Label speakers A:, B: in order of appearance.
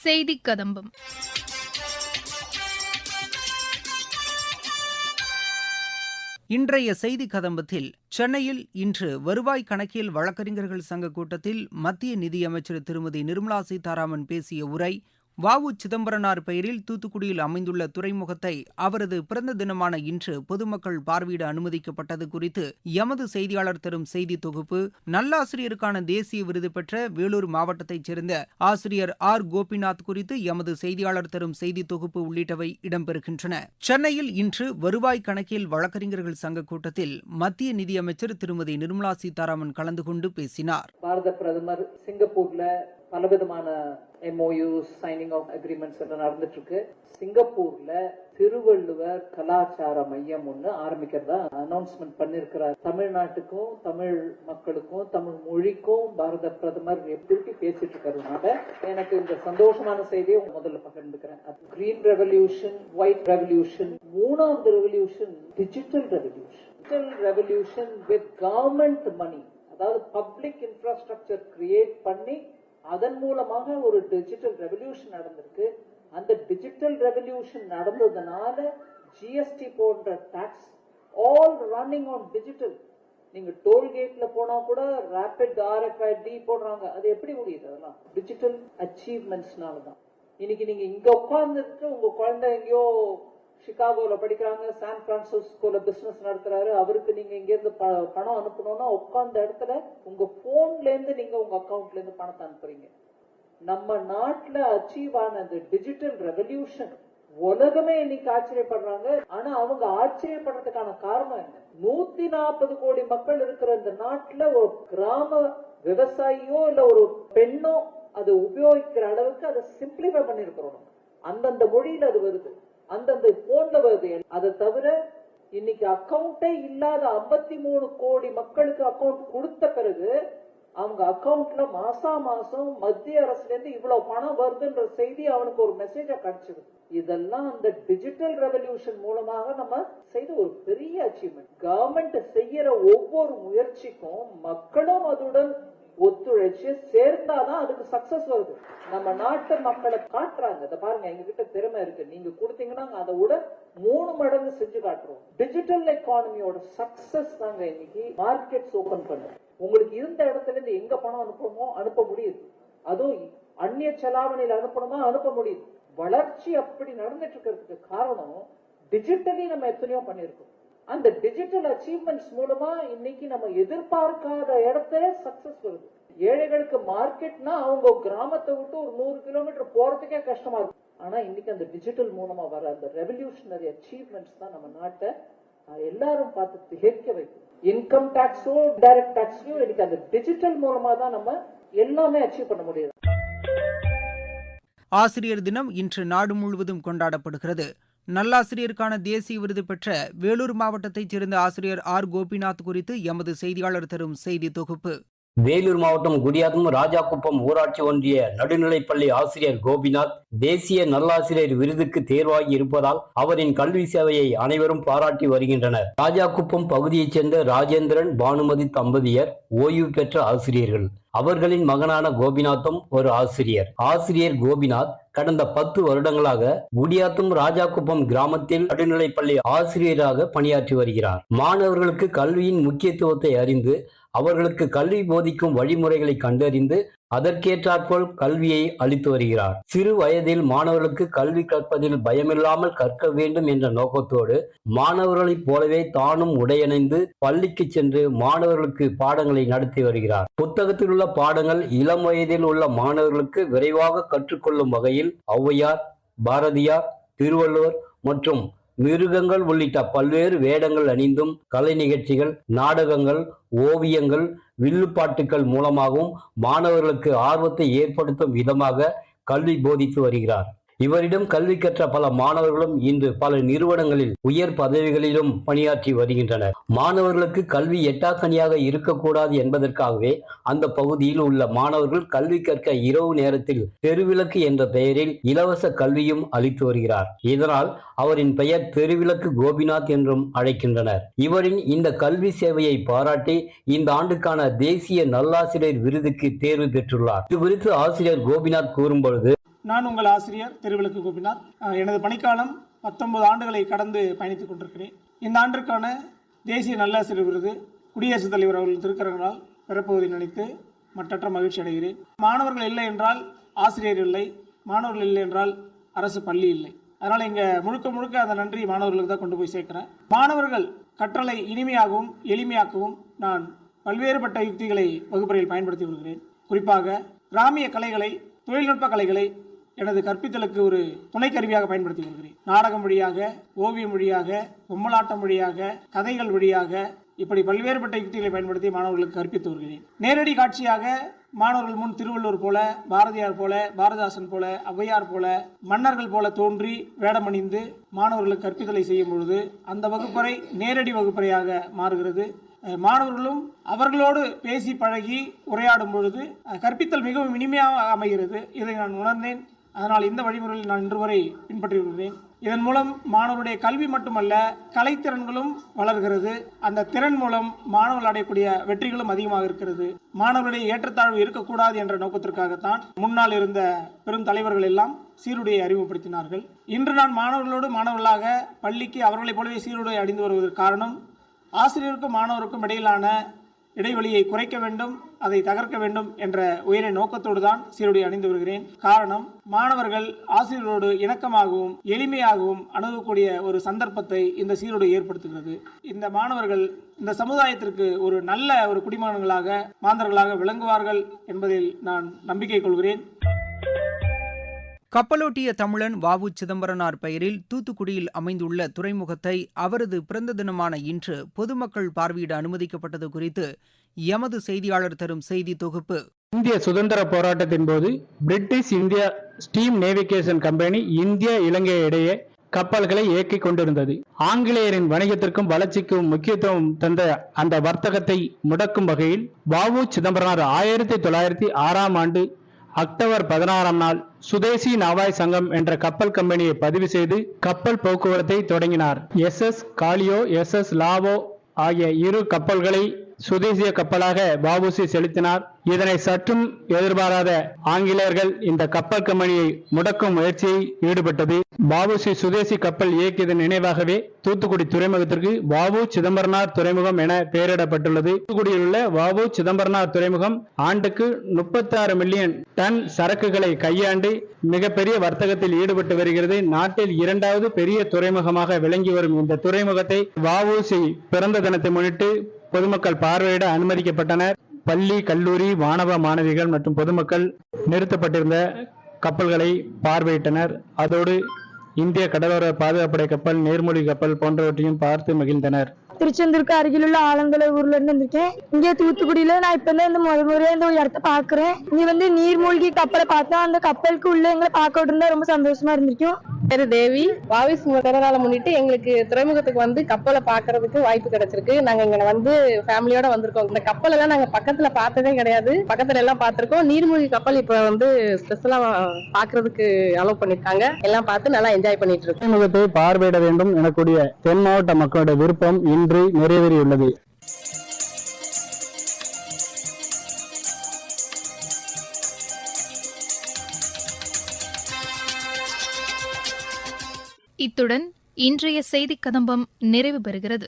A: செய்தி கதம்பம்
B: இன்றைய செய்தி கதம்பத்தில் சென்னையில் இன்று வருவாய் கணக்கியல் வழக்கறிஞர்கள் சங்க கூட்டத்தில் மத்திய நிதியமைச்சர் திருமதி நிர்மலா சீதாராமன் பேசிய உரை வ உ சிதம்பரனார் பெயரில் தூத்துக்குடியில் அமைந்துள்ள துறைமுகத்தை அவரது பிறந்த தினமான இன்று பொதுமக்கள் பார்வையிட அனுமதிக்கப்பட்டது குறித்து எமது செய்தியாளர் தரும் செய்தி தொகுப்பு நல்லாசிரியருக்கான தேசிய விருது பெற்ற வேலூர் மாவட்டத்தைச் சேர்ந்த ஆசிரியர் ஆர். கோபிநாத் குறித்து எமது செய்தியாளர் தரும் செய்தி தொகுப்பு உள்ளிட்டவை இடம்பெறுகின்றன. சென்னையில் இன்று வருவாய் கணக்கியல் வழக்கறிஞர்கள் சங்க கூட்டத்தில் மத்திய நிதியமைச்சர் திருமதி நிர்மலா சீதாராமன் கலந்து கொண்டு பேசினார்.
C: பாரத பிரதமர் சிங்கப்பூர்ல பலவிதமான எம்ஓயூஸ் சைனிங் ஆஃப் அக்ரிமெண்ட்ஸ் எல்லாம் நடந்துட்டு இருக்கு சிங்கப்பூர்ல திருவள்ளுவர் கலாச்சார மையம் ஒண்ணு ஆரம்பிக்கிறதா அனௌன்ஸ்மெண்ட் பண்ணிருக்கிறார். தமிழ்நாட்டுக்கும் தமிழ் மக்களுக்கும் தமிழ் மொழிக்கும் பாரத பிரதமர் எப்படி பேசிட்டு இருக்கிறதுனால எனக்கு இந்த சந்தோஷமான செய்தியை முதல்ல பகிர்ந்துக்கிறேன். கிரீன் ரெவல்யூஷன் ஒயிட் ரெவல்யூஷன் மூணாவது revolution digital revolution digital revolution with government money அதாவது பப்ளிக் இன்ஃப்ராஸ்ட்ரக்சர் கிரியேட் பண்ணி அதன் மூலமாக ஒரு டிஜிட்டல் ரெவல்யூஷன் நடந்திருக்கு. அந்த டிஜிட்டல் ரெவல்யூஷன் நடந்ததுனால ஜிஎஸ்டி போன்ற tax all running on digital நீங்க டோல்கேட்ல போனா கூட ரேபிட் ஆர்எஃப்ஐடி போடுறாங்க. அது எப்படி முடியுது அதெல்லாம்? டிஜிட்டல் அச்சீவ்மெண்ட்ஸ்னால தான் இன்னைக்கு நீங்க இங்க உட்கார்ந்துருக்கு உங்க குழந்தை எங்கேயோ சிகாகோல படிக்கிறாங்க சான் பிரான்சிஸ்கோல பிசினஸ் நடத்துறாரு. அவருக்கு நீங்க இங்க இருந்து ப- பணம் அனுப்பணும்னா உட்காந்த இடத்துல உங்க போன்ல இருந்து நீங்க உங்க அக்கௌண்ட்ல இருந்து பணத்தை அனுப்புறீங்க. நம்ம நாட்டுல அச்சீவ் ஆன டிஜிட்டல் ரெவல்யூஷன் உலகமே இன்னைக்கு ஆச்சரியப்படுறாங்க. ஆனா அவங்க ஆச்சரியப்படுறதுக்கான காரணம் என்ன? நூத்தி நாற்பது கோடி மக்கள் இருக்கிற இந்த நாட்டுல ஒரு கிராம விவசாயியோ இல்ல ஒரு பெண்ணோ அதை உபயோகிக்கிற அளவுக்கு அதை சிம்பிளிஃபை பண்ணிருக்கிறோம் அந்தந்த மொழியில அது வருது. அந்தந்த போன்ல வருது அதை தவிர இன்னைக்கு அக்கௌண்டே இல்லாத 53 மூணு கோடி மக்களுக்கு அக்கௌண்ட் கொடுத்த பிறகு அவங்க அக்கௌண்ட்ல மாசா மாசம் மத்திய அரசுல இருந்து இவ்வளவு பணம் வருதுன்ற செய்தி அவனுக்கு ஒரு மெசேஜா கிடைச்சது. இதெல்லாம் அந்த டிஜிட்டல் ரெவல்யூஷன் மூலமாக நம்ம செய்த ஒரு பெரிய அச்சீவ்மெண்ட் கவர்மெண்ட் செய்யற ஒவ்வொரு முயற்சிக்கும் மக்களும் அதுடன் ஒத்துழைச்சு சேர்ந்தாதான் அதுக்கு சக்சஸ் வருது. நம்ம நாட்டு மக்களை காட்டுறாங்க. இதை பாருங்க எங்ககிட்ட திறமை இருக்கு. நீங்க கொடுத்தீங்கன்னா அதை விட மூணு மடங்கு செஞ்சு காட்டுறோம். டிஜிட்டல் எக்கானமியோட சக்சஸ் தாங்க இன்னைக்கு மார்க்கெட்ஸ் ஓபன் பண்றோம் உங்களுக்கு இருந்த இடத்துல இருந்து எங்க பணம் அனுப்பணுமோ அனுப்ப முடியுது. அதுவும் அந்நிய செலாவணியில் அனுப்பணுமா அனுப்ப முடியுது. வளர்ச்சி அப்படி நடந்துட்டு இருக்கிறதுக்கு காரணம் டிஜிட்டலி நம்ம எத்தனையோ பண்ணியிருக்கோம். அந்த டிஜிட்டல் அச்சீவ்மெண்ட்ஸ் மூலமா இன்னைக்கு நம்ம எதிர்பார்க்காத இடத்த சக்சஸ் வருது. ஏழைகளுக்கு மார்க்கெட்னா அவங்க கிராமத்தை விட்டு ஒரு நூறு கிலோமீட்டர் போறதுக்கே கஷ்டமா இருக்கும் ஆனா இன்னைக்கு அந்த டிஜிட்டல் மூலமா வர அந்த ரெவல்யூஷனரி அச்சீவ்மெண்ட்ஸ் தான் நம்ம நாட்டை எல்லாரும் பார்த்து திகைக்க வைக்கும். இன்கம் டாக்ஸோ டைரக்ட் டாக்ஸோ இன்னைக்கு அந்த டிஜிட்டல் மூலமா தான் நம்ம எல்லாமே அச்சீவ் பண்ண முடியுது.
B: ஆசிரியர் தினம் இன்று நாடு முழுவதும் கொண்டாடப்படுகிறது. நல்லாசிரியருக்கான தேசிய விருது பெற்ற வேலூர் மாவட்டத்தைச் சேர்ந்த ஆசிரியர் ஆர். கோபிநாத் குறித்து எமது செய்தியாளர் தரும் செய்தி தொகுப்பு.
D: வேலூர் மாவட்டம் குடியாத்தம் ராஜாக்குப்பம் ஊராட்சி ஒன்றிய நடுநிலைப்பள்ளி ஆசிரியர் கோபிநாத் தேசிய நல்லாசிரியர் விருதுக்கு தேர்வாகி இருப்பதால் அவரின் கல்வி சேவையை அனைவரும் பாராட்டி வருகின்றனர். ராஜாக்குப்பம் பகுதியைச் சேர்ந்த ராஜேந்திரன் பானுமதி தம்பதியர் ஓய்வு பெற்ற ஆசிரியர்கள். அவர்களின் மகனான கோபிநாத்தும் ஒரு ஆசிரியர். ஆசிரியர் கோபிநாத் கடந்த பத்து வருடங்களாக குடியாத்தும் ராஜாக்குப்பம் கிராமத்தில் நடுநிலைப்பள்ளி ஆசிரியராக பணியாற்றி வருகிறார். மாணவர்களுக்கு கல்வியின் முக்கியத்துவத்தை அறிந்து அவர்களுக்கு கல்வி போதிக்கும் வழிமுறைகளை கண்டறிந்து அதற்கேற்றாற்போல் கல்வியை அளித்து வருகிறார். சிறு வயதில் மாணவர்களுக்கு கல்வி கற்பதில் பயமில்லாமல் கற்க வேண்டும் என்ற நோக்கத்தோடு மாணவர்களைப் போலவே தானும் உடையணிந்து பள்ளிக்கு சென்று மாணவர்களுக்கு பாடங்களை நடத்தி வருகிறார். புத்தகத்தில் உள்ள பாடங்கள் இளம் வயதில் உள்ள மாணவர்களுக்கு விரைவாக கற்றுக்கொள்ளும் வகையில் ஔவையார் பாரதியார் திருவள்ளுவர் மற்றும் மிருகங்கள் உள்ளிட்ட பல்வேறு வேடங்கள் அணிந்தும் கலை நிகழ்ச்சிகள் நாடகங்கள் ஓவியங்கள் வில்லுப்பாட்டுக்கள் மூலமாகவும் மாணவர்களுக்கு ஆர்வத்தை ஏற்படுத்தும் விதமாக கல்வி போதித்து வருகிறார். இவரிடம் கல்வி கற்ற பல மாணவர்களும் இன்று பல நிறுவனங்களில் உயர் பதவிகளிலும் பணியாற்றி வருகின்றனர். மாணவர்களுக்கு கல்வி எட்டாக்கனியாக இருக்கக்கூடாது என்பதற்காகவே அந்த பகுதியில் உள்ள மாணவர்கள் கல்வி கற்க இரவு நேரத்தில் தெருவிளக்கு என்ற பெயரில் இலவச கல்வியும் அளித்து வருகிறார். இதனால் அவரின் பெயர் தெருவிளக்கு கோபிநாத் என்றும் அழைக்கின்றனர். இவரின் இந்த கல்வி சேவையை பாராட்டி இந்த ஆண்டுக்கான தேசிய நல்லாசிரியர் விருதுக்கு தேர்வு பெற்றுள்ளார். இது குறித்து ஆசிரியர் கோபிநாத் கூறும்பொழுது
A: நான் உங்கள் ஆசிரியர் திருவிளக்கு கோபினார் எனது பணிக்காலம் பத்தொன்பது ஆண்டுகளை கடந்து பயணித்துக் கொண்டிருக்கிறேன். இந்த ஆண்டிற்கான தேசிய நல்லாசிரியர் விருது குடியரசுத் தலைவர் அவர்கள் திருக்கரங்களால் பெறப்போவதை நினைத்து மற்றற்ற மகிழ்ச்சி அடைகிறேன். மாணவர்கள் இல்லை என்றால் ஆசிரியர் இல்லை மாணவர்கள் இல்லை என்றால் அரசு பள்ளி இல்லை. அதனால் இங்கே முழுக்க முழுக்க அந்த நன்றி மாணவர்களுக்கு தான் கொண்டு போய் சேர்க்கிறேன். மாணவர்கள் கற்றலை இனிமையாகவும் எளிமையாக்கவும் நான் பல்வேறுபட்ட யுக்திகளை வகுப்பறையில் பயன்படுத்தி வருகிறேன். குறிப்பாக கிராமிய கலைகளை தொழில்நுட்ப கலைகளை எனது கற்பித்தலுக்கு ஒரு துணைக்கருவியாக பயன்படுத்தி வருகிறேன் நாடகம் வழியாக ஓவியம் வழியாக பொம்மலாட்டம் வழியாக கதைகள் வழியாக இப்படி பல்வேறுபட்ட யுக்திகளை பயன்படுத்தி மாணவர்களுக்கு கற்பித்து வருகிறேன். நேரடி காட்சியாக மாணவர்கள் முன் திருவள்ளுவர் போல பாரதியார் போல பாரதாசன் போல ஔவையார் போல மன்னர்கள் போல தோன்றி வேடமணிந்து மாணவர்களுக்கு கற்பித்தலை செய்யும் பொழுது அந்த வகுப்பறை நேரடி வகுப்பறையாக மாறுகிறது. மாணவர்களும் அவர்களோடு பேசி பழகி உரையாடும் பொழுது கற்பித்தல் மிகவும் இனிமையாக அமைகிறது. இதை நான் உணர்ந்தேன். அதனால் இந்த வழிமுறையில் நான் இன்று வரை பின்பற்றி வருகிறேன் இதன் மூலம் மாணவருடைய கல்வி மட்டுமல்ல கலைத்திறன்களும் வளர்கிறது. அந்த திறன் மூலம் மாணவர்கள் அடையக்கூடிய வெற்றிகளும் அதிகமாக இருக்கிறது. மாணவர்களுடைய ஏற்றத்தாழ்வு இருக்கக்கூடாது என்ற நோக்கத்திற்காகத்தான் முன்னால் இருந்த பெரும் தலைவர்கள் எல்லாம் சீருடையை அறிமுகப்படுத்தினார்கள். இன்று நான் மாணவர்களோடு மாணவர்களாக பள்ளிக்கு அவர்களைப் போலவே சீருடை அணிந்து வருவதற்கு காரணம் ஆசிரியருக்கும் மாணவருக்கும் இடையிலான இடைவெளியை குறைக்க வேண்டும் அதை தகர்க்க வேண்டும் என்ற உயரிய நோக்கத்தோடு தான் சீருடை அணிந்து வருகிறேன். காரணம் மாணவர்கள் ஆசிரியரோடு இணக்கமாகவும் எளிமையாகவும் அணுகக்கூடிய ஒரு சந்தர்ப்பத்தை இந்த சீருடை ஏற்படுத்துகிறது. இந்த மாணவர்கள் இந்த சமுதாயத்திற்கு ஒரு நல்ல ஒரு குடிமகன்களாக மாந்தர்களாக விளங்குவார்கள் என்பதில் நான் நம்பிக்கை கொள்கிறேன்.
B: கப்பலோட்டிய தமிழன் வ உ சிதம்பரனார் பெயரில் தூத்துக்குடியில் அமைந்துள்ள துறைமுகத்தை அவரது பிறந்த தினமான இன்று பொதுமக்கள் பார்வையிட அனுமதிக்கப்பட்டது குறித்து எமது செய்தியாளர் தரும் செய்தி தொகுப்பு.
E: இந்திய சுதந்திர போராட்டத்தின் போது British India steam navigation company இந்திய இலங்கை இடையே கப்பல்களை இயக்கிக் கொண்டிருந்தது. ஆங்கிலேயரின் வணிகத்திற்கும் வளர்ச்சிக்கும் முக்கியத்துவம் தந்த அந்த வர்த்தகத்தை முடக்கும் வகையில் வ உ சிதம்பரனார் ஆயிரத்தி தொள்ளாயிரத்தி ஆறாம் ஆண்டு அக்டோபர் பதினாறாம் நாள் சுதேசி நாவாய் சங்கம் என்ற கப்பல் கம்பெனியை பதிவு செய்து கப்பல் போக்குவரத்தை தொடங்கினார். S S Gallia S S Lawoe ஆகிய இரு கப்பல்களை சுதேசிய கப்பலாக பாபுசி செலுத்தினார். இதனை சற்றும் எதிர்பாராத ஆங்கிலேயர்கள் இந்த கப்பல் கம்பெனியை முடக்கும் முயற்சியை ஈடுபட்டது. பாபுசி சுதேசி கப்பல் இயக்கியதன் நினைவாகவே தூத்துக்குடி துறைமுகத்திற்கு வாவு சிதம்பரனார் துறைமுகம் என பெயரிடப்பட்டுள்ளது. தூத்துக்குடியில் உள்ள வாவு சிதம்பரனார் துறைமுகம் ஆண்டுக்கு முப்பத்தி ஆறு மில்லியன் டன் சரக்குகளை கையாண்டு மிகப்பெரிய வர்த்தகத்தில் ஈடுபட்டு வருகிறது. நாட்டில் இரண்டாவது பெரிய துறைமுகமாக விளங்கி வரும் இந்த துறைமுகத்தை வஉசி பிறந்த தினத்தை முன்னிட்டு பொதுமக்கள் பார்வையிட அனுமதிக்கப்பட்டனர். பள்ளி கல்லூரி மாணவ மாணவிகள் மற்றும் பொதுமக்கள் நிறுத்தப்பட்டிருந்த கப்பல்களை பார்வையிட்டனர். அதோடு இந்திய கடலோர பாதுகாப்படை கப்பல் நீர்மூழ்கி கப்பல் போன்றவற்றையும் பார்த்து மகிழ்ந்தனர்.
F: திருச்செந்தூருக்கு அருகிலுள்ள ஆலந்தலை ஊர்ல இருந்து வந்திருக்கேன். இங்க தூத்துக்குடியில நான் இப்ப தான் இந்த முத முறையா இந்த ஒரு இடத்த பாக்குறேன். இங்க வந்து நீர்மூழ்கி கப்பலை பார்த்தா அந்த கப்பலுக்கு உள்ள எங்களை பார்க்க விட்டுருந்தா ரொம்ப சந்தோஷமா இருந்திருக்கும்.
G: பேரு தேவி. வாவிஸ் பிறந்தநாளை முன்னிட்டு எங்களுக்கு துறைமுகத்துக்கு வந்து கப்பலை பாக்குறதுக்கு வாய்ப்பு கிடைச்சிருக்கு. நாங்க இங்க வந்து ஃபேமிலியோட வந்திருக்கோம். இந்த கப்பல் எல்லாம் நாங்க பக்கத்துல பார்த்ததே கிடையாது. பக்கத்துல எல்லாம் பார்த்திருக்கோம். நீர்மூழ்கி கப்பல் இப்ப வந்து ஸ்பெஷலா பாக்குறதுக்கு அலோவ் பண்ணிருக்காங்க. எல்லாம் பார்த்து நல்லா என்ஜாய் பண்ணிட்டு இருக்கோம்.
E: பார்வையிட வேண்டும் எனக்கூடிய தென் மாவட்ட மக்களுடைய விருப்பம் இன்று நிறைவேறியுள்ளது
H: இத்துடன் இன்றைய செய்திக் கதம்பம் நிறைவு பெறுகிறது.